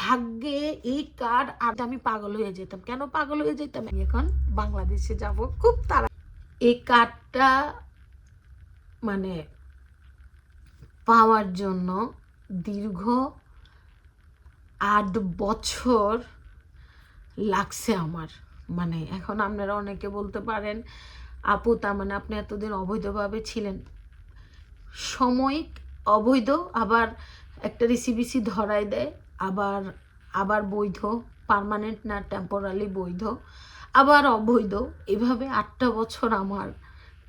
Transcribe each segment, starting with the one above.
ভাগ্যে এই কার্ড আর আমি পাগল হয়ে যেতাম। কেন পাগল হয়ে যেতাম? আমি এখন বাংলাদেশে যাব। খুব তাড়া এই কার্ডটা মানে পাওয়ার জন্য দীর্ঘ আট বছর লাগছে আমার। মানে এখন আপনারা অনেকে বলতে পারেন, আপু, তার মানে আপনি এতদিন অবৈধভাবে ছিলেন। সাময়িক অবৈধ, আবার একটা রিসিবিসি ধরাই দেয়। আবার আবার বৈধ পার্মানেন্ট না টেম্পোরারি বৈধ, আবার অবৈধ। এভাবে আটটা বছর আমার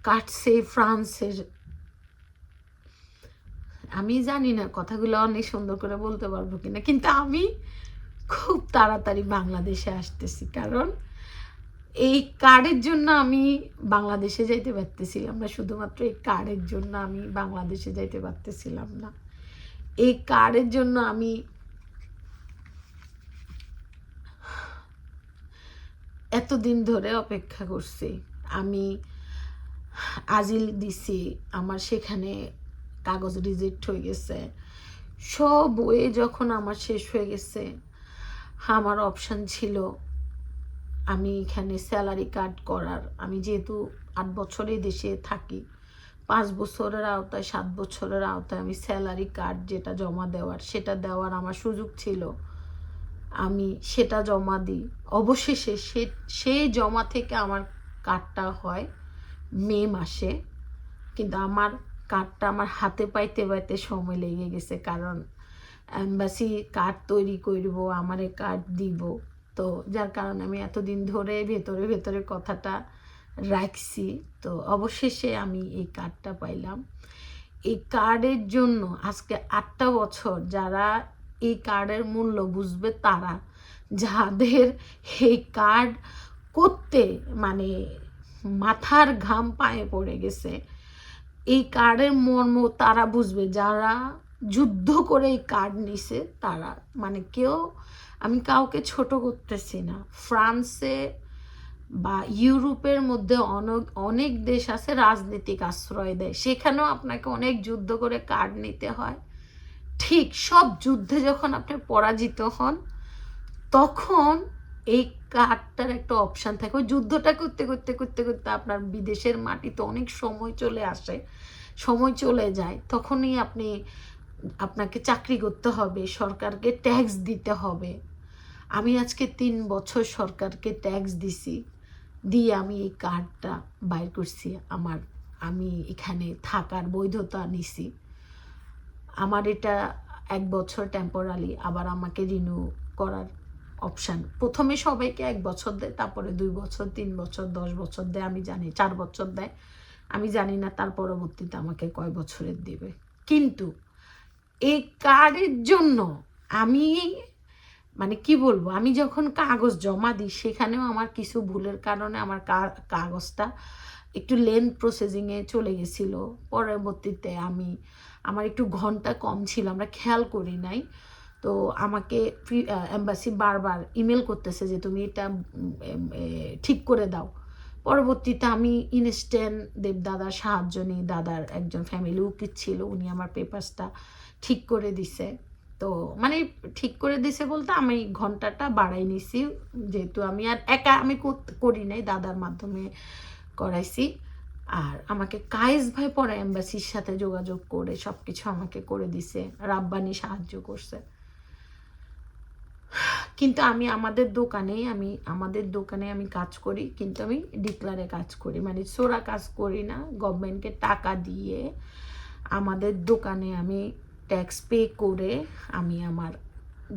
কাটছে ফ্রান্সের। আমি জানি না কথাগুলো অনেক সুন্দর করে বলতে পারব কিনা, কিন্তু আমি খুব তাড়াতাড়ি বাংলাদেশে আসতেছি। কারণ এই কার্ডের জন্য আমি বাংলাদেশে যাইতে পারতেছিলাম না, শুধুমাত্র এই কার্ডের জন্য আমি বাংলাদেশে যাইতে পারতেছিলাম না। এই কার্ডের জন্য আমি এতদিন ধরে অপেক্ষা করছি। আমি আজিল দিছি, আমার সেখানে কাগজ রিজেক্ট হয়ে গেছে। সব বইয়ে যখন আমার শেষ হয়ে গেছে, আমার অপশান ছিল, আমি এখানে স্যালারি কার্ড করার। আমি যেহেতু আট বছরেই দেশে থাকি, পাঁচ বছরের আওতায়, সাত বছরের আওতায় আমি স্যালারি কার্ড যেটা জমা দেওয়ার, সেটা দেওয়ার আমার সুযোগ ছিল। আমি সেটা জমা দিই। অবশেষে সে সেই জমা থেকে আমার কার্ডটা হয় মে মাসে। কিন্তু আমার কার্ডটা আমার হাতে পাইতে পাইতে সময় লেগে গেছে কারণ অ্যাম্বাসি কার্ড তৈরি করব, আমারে কার্ড দিব। তো যার কারণে আমি এতদিন ধরে ভেতরে ভেতরে কথাটা রাখছি। তো অবশেষে আমি এই কার্ডটা পাইলাম। এই কার্ডের জন্য আজকে আটটা বছর যারা এই কার্ডের মূল্য বুঝবে তারা। যাদের এই কার্ড করতে মানে মাথার ঘাম পায়ে পড়ে গেছে, এই কার্ডের মর্ম তারা বুঝবে। যারা যুদ্ধ করে এই কার্ড নিছে তারা মানে কেউ, আমি কাউকে ছোট করতেছি না। ফ্রান্সে বা ইউরোপের মধ্যে অনেক অনেক দেশ আছে রাজনৈতিক আশ্রয় দেয়। সেখানেও আপনাকে অনেক যুদ্ধ করে কার্ড নিতে হয়। ঠিক সব যুদ্ধে যখন আপনি পরাজিত হন, তখন এই কার্ডটার একটা অপশান থাকে। ওই যুদ্ধটা করতে করতে করতে করতে আপনার বিদেশের মাটিতে অনেক সময় চলে আসে, সময় চলে যায়, তখনই আপনি, আপনাকে চাকরি করতে হবে, সরকারকে ট্যাক্স দিতে হবে। আমি আজকে তিন বছর সরকারকে ট্যাক্স দিছি, দিয়ে আমি এই কার্ডটা বাইর করছি, আমার, আমি এখানে থাকার বৈধতা নিছি। আমার এটা এক বছর টেম্পোরারি আবার আমাকে রিনিউ করার অপশান প্রথমে সবাইকে এক বছর দেয়, তারপরে দুই বছর, তিন বছর, দশ বছর দেয়, আমি জানি, চার বছর দেয়। আমি জানি না তার পরবর্তীতে আমাকে কয় বছরের দেবে। কিন্তু এই কার্ডের জন্য আমি মানে কি বলব, আমি যখন কাগজ জমা দিই, সেখানেও আমার কিছু ভুলের কারণে আমার কাগজটা একটু লেন্থ প্রসেসিংয়ে চলে গেছিল। পরবর্তীতে আমি আমার একটু ঘণ্টা কম ছিল, আমরা খেয়াল করি নাই। তো আমাকে অ্যাম্বাসি বারবার ইমেল করতেছে যে, তুমি এটা ঠিক করে দাও। পরবর্তীতে আমি ইনস্ট্যান্ট দেব দাদার সাহায্য নিই, দাদার একজন ফ্যামিলি উকিত ছিল, উনি আমার পেপারসটা ঠিক করে দিছে। তো মানে ঠিক করে দিছে বলতে আমি ঘন্টাটা বাড়াই নিছি, যেহেতু আমি আর একা আমি করি নাই, দাদার মাধ্যমে করাইছি। আর আমাকে কায়েস ভাই পরে এম্বাসির সাথে যোগাযোগ করে সব কিছু আমাকে করে দিছে, রাব্বানি সাহায্য করছে। কিন্তু আমি আমাদের দোকানে, আমি আমাদের দোকানে আমি কাজ করি, কিন্তু আমি ডিক্লারে কাজ করি। মানে সোরা কাজ করি না গভর্নমেন্টকে টাকা দিয়ে আমাদের দোকানে আমি ট্যাক্স পে করে আমি আমার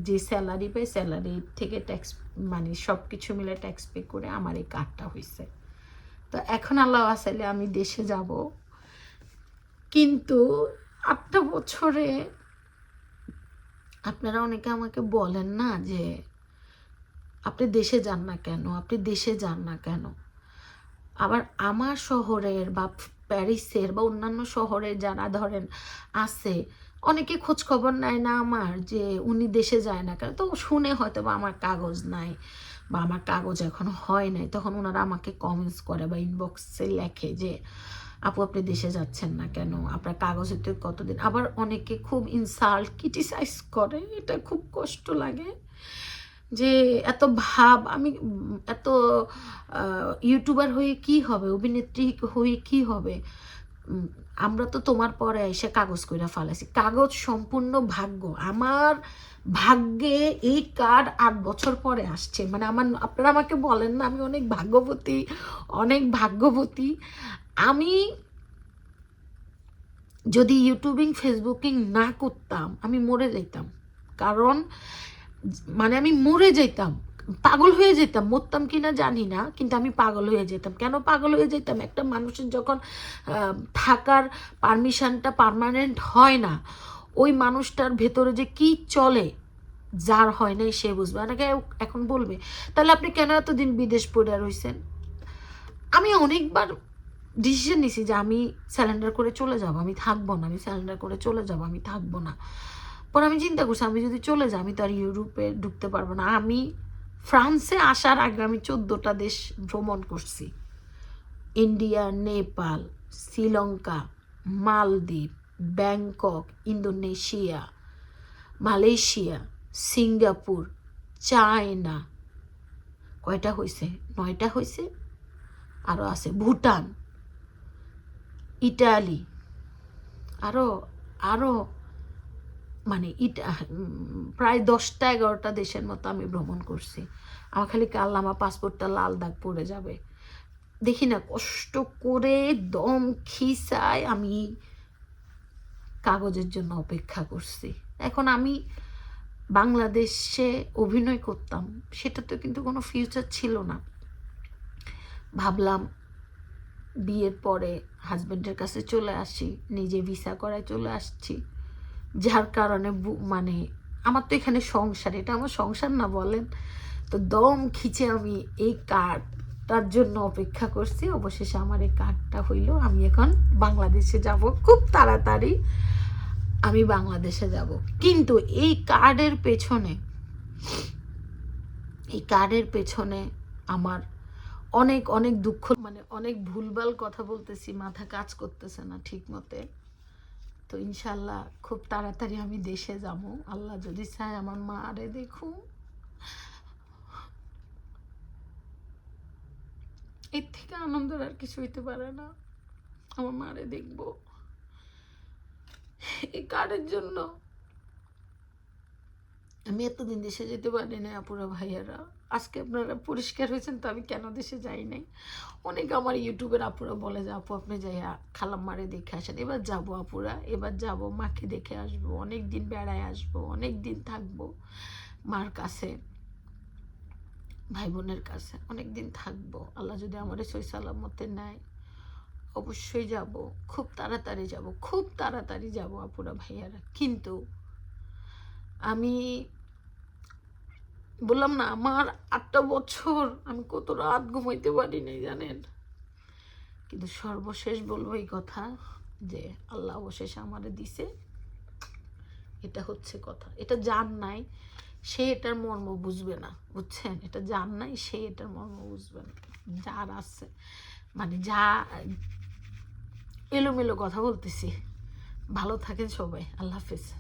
যে স্যালারি পাই স্যালারি থেকে ট্যাক্স মানে সব কিছু মিলে ট্যাক্স পে করে আমার এই কার্ডটা হয়েছে তো এখন আল্লাহ আসাইলে আমি দেশে যাব। কিন্তু আটটা বছরে আপনারা অনেকে আমাকে বলেন না যে, আপনি দেশে যান না কেন? আপনি দেশে যান না কেন? আবার আমার শহরের বা প্যারিসের বা অন্যান্য শহরের যারা ধরেন আছে, অনেকে খোঁজ খবর নেয় না আমার যে উনি দেশে যায় না কেন? তো শুনে হয়তো বা আমার কাগজ নাই। বা আমার কাগজ এখন হয় নাই, তখন ওনারা আমাকে কমেন্টস করে বা ইনবক্সে লেখে যে, আপু, আপনি দেশে যাচ্ছেন না কেন? আপনার কাগজে তো কতদিন? আবার অনেকে খুব ইনসাল্ট ক্রিটিসাইজ করে, এটা খুব কষ্ট লাগে যে এত ভাব, আমি এত ইউটিউবার হয়ে কি হবে? অভিনেত্রী হয়ে কি হবে? আমরা তো তোমার পরে এসে কাগজ কইরা ফালাইছি। কাগজ সম্পূর্ণ ভাগ্য। আমার ভাগ্যে এই কার্ড আট বছর পরে আসছে। মানে আমার, আপনারা আমাকে বলেন না, আমি অনেক ভাগ্যবতী অনেক ভাগ্যবতী। আমি যদি ইউটিউবিং, ফেসবুকিং না করতাম, আমি মরে যেতাম কারণ মানে আমি মরে যেতাম পাগল হয়ে যেতাম, মরতাম কিনা জানি না, কিন্তু আমি পাগল হয়ে যেতাম। কেন পাগল হয়ে যেতাম? একটা মানুষের যখন থাকার পারমিশনটা পার্মানেন্ট হয় না, ওই মানুষটার ভেতরে যে কি চলে, যার হয় নাই সে বুঝবে অনেকে এখন বলবে, তাহলে আপনি কেন এতদিন বিদেশ পড়ে রইছেন? আমি অনেকবার ডিসিশন নিছি যে আমি স্যালেন্ডার করে চলে যাব, আমি থাকব না, আমি স্যালেন্ডার করে চলে যাব, আমি থাকব না। পরে আমি চিন্তা করছি, আমি যদি চলে যাই, আমি তো আর ইউরোপে ঢুকতে পারব না। আমি ফ্রান্সে আসার আগে আমি চোদ্দোটা দেশ ভ্রমণ করছি। India, Nepal, Sri Lanka, Maldives, Bangkok, Indonesia, Malaysia, Singapore, China. কয়টা হয়েছে নয়টা হয়েছে আরও আছে ভুটান, ইটালি আরও আরও মানে ইটা, প্রায় দশটা, এগারোটা দেশের মতো আমি ভ্রমণ করছি। আমার খালি কাল আমার পাসপোর্টটা লাল দাগ পড়ে যাবে। দেখি না, কষ্ট করে দম খিসায় আমি কাগজের জন্য অপেক্ষা করছি। এখন আমি বাংলাদেশে অভিনয় করতাম, সেটা তো কিন্তু কোনো ফিউচার ছিল না। ভাবলাম বিয়ের পরে হাজবেন্ডের কাছে চলে আসি, নিজে ভিসা করায় চলে আসছি। যার কারণে মানে আমার তো এখানে সংসার, এটা আমার সংসার না বলেন। তো দম খিচে আমি এই কার্ডটার জন্য অপেক্ষা করছি। অবশেষে আমার এই কার্ডটা হইল, আমি এখন বাংলাদেশে যাব খুব তাড়াতাড়ি। আমি বাংলাদেশে যাব। কিন্তু এই কার্ডের পেছনে, এই কার্ডের পেছনে আমার অনেক অনেক দুঃখ মানে অনেক ভুলভাল কথা বলতেছি, মাথা কাজ করতেছে না ঠিক মতে তো ইনশাল্লাহ খুব তাড়াতাড়ি আমি দেশে যাব। আল্লাহ যদি চায় আমার মা আরে দেখুন এর থেকে আনন্দের আর কিছু হইতে পারে না। আমার মারে দেখব। এই কার্ডের জন্য। আমি এতদিন দেশে যেতে পারি না আপুরা, ভাইয়ারা। আজকে আপনারা পরিষ্কার হয়েছেন, তো আমি কেন দেশে যাই নাই? অনেক আমার ইউটিউবের আপুরা বলে, যে আপু, আপনি যাই খালাম মারে দেখে আসেন। এবার যাব আপুরা, এবার যাব মাকে দেখে আসব। অনেক দিন বেড়ায় আসব, অনেক দিন থাকব মার কাছে ভাই বোনের কাছে, অনেক দিন থাকব। আল্লাহ যদি আমার সই সালামতে নেয়, অবশ্যই যাব। খুব তাড়াতাড়ি যাব, খুব তাড়াতাড়ি যাব আপুরা ভাইয়ারা। কিন্তু আমি বললাম, না আমার আটটা বছর আমি কত রাত ঘুমাইতে পারি নাই জানেন? কিন্তু সর্বশেষ বলব এই কথা যে আল্লাহ অবশেষে আমারে দিছে। এটা হচ্ছে কথা। এটা যার নাই, সে এটার মর্ম বুঝবে না, বুঝছেন? এটা যার নাই, সে এটার মর্ম বুঝবে না। যার আছে মানে যা, এলোমেলো কথা বলতেছি। ভালো থাকেন সবাই, আল্লাহ হাফিজ।